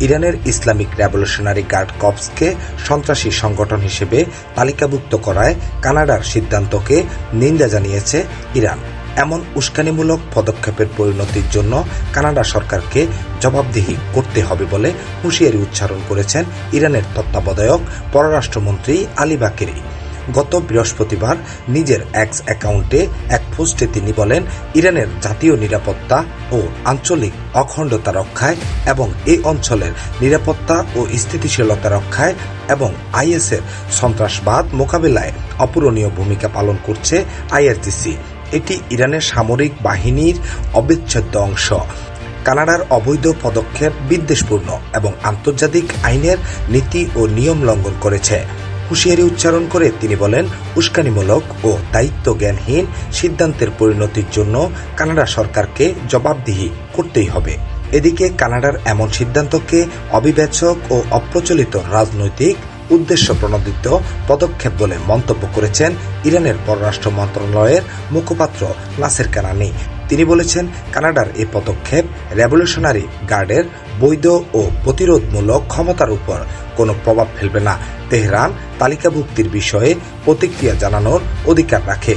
ইরানের Islamic revolutionary guard কপসকে সন্ত্রাসী সংগঠন হিসেবে তালিকাভুক্ত করায় কানাডার সিদ্ধান্তকে নিন্দা জানিয়েছে ইরান। এমন উস্কানিমূলক পদক্ষেপের পরিণতির জন্য কানাডা সরকারকে জবাবদিহি করতে হবে বলে হুঁশিয়ারি উচ্চারণ করেছেন ইরানের তত্ত্বাবধায়ক পররাষ্ট্রমন্ত্রী আলী বাকেরি। গত বৃহস্পতিবার নিজের এক্স অ্যাকাউন্টে এক পোস্টে তিনি বলেন, ইরানের জাতীয় নিরাপত্তা ও আঞ্চলিক অখণ্ডতা রক্ষায় এবং এই অঞ্চলের নিরাপত্তা ও স্থিতিশীলতা রক্ষায় এবং আইএসের সন্ত্রাসবাদ মোকাবেলায় অপূরণীয় ভূমিকা পালন করছে আইআরজিসি এটি ইরানের সামরিক বাহিনীর অবিচ্ছেদ্য অংশ। কানাডার অবৈধ পদক্ষেপ বিদ্বেষপূর্ণ এবং আন্তর্জাতিক আইনের নীতি ও নিয়ম লঙ্ঘন করেছে। হুঁশিয়ারি উচ্চারণ করে তিনি বলেন, উস্কানিমূলক ও দায়িত্ব জ্ঞানহীন সিদ্ধান্তের পরিণতির জন্য কানাডা সরকারকে জবাবদিহি করতেই হবে। এদিকে কানাডার এমন সিদ্ধান্তকে অবিবেচক ও অপ্রচলিত রাজনৈতিক উদ্দেশ্য প্রণোদিত পদক্ষেপ বলে মন্তব্য করেছেন ইরানের পররাষ্ট্র মন্ত্রণালয়ের মুখপাত্র নাসের কানানি। তিনি বলেছেন, কানাডার এই পদক্ষেপ রেভলিউশনারি গার্ডের বৈধ ও প্রতিরোধমূলক ক্ষমতার উপর কোনো প্রভাব ফেলবে না। তেহরান তালিকাভুক্তির বিষয়ে প্রতিক্রিয়া জানানোর অধিকার রাখে।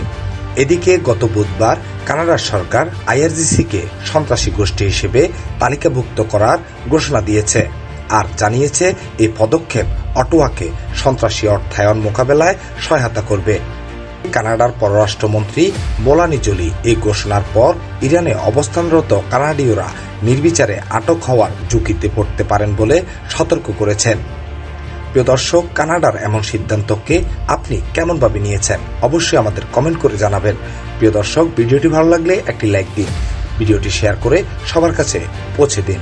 এদিকে গত বুধবার কানাডার সরকার আইআরজিসিকে সন্ত্রাসী গোষ্ঠী হিসেবে তালিকাভুক্ত করার ঘোষণা দিয়েছে আর জানিয়েছে, এই পদক্ষেপ অটোয়াকে সন্ত্রাসী অর্থায়ন মোকাবেলায় সহায়তা করবে। কানাডার পররাষ্ট্রমন্ত্রী মোলানি জোলি এই ঘোষণার পর ইরানে অবস্থানরত কানাডীয়রা নির্বিচারে আটক হওয়ার ঝুঁকিতে পড়তে পারেন বলে সতর্ক করেছেন। প্রিয় দর্শক, কানাডার এমন সিদ্ধান্তকে আপনি কেমনভাবে নিয়েছেন অবশ্যই আমাদের কমেন্ট করে জানাবেন। প্রিয় দর্শক, ভিডিওটি ভালো লাগলে একটি লাইক দিন। ভিডিওটি শেয়ার করে সবার কাছে পৌঁছে দিন।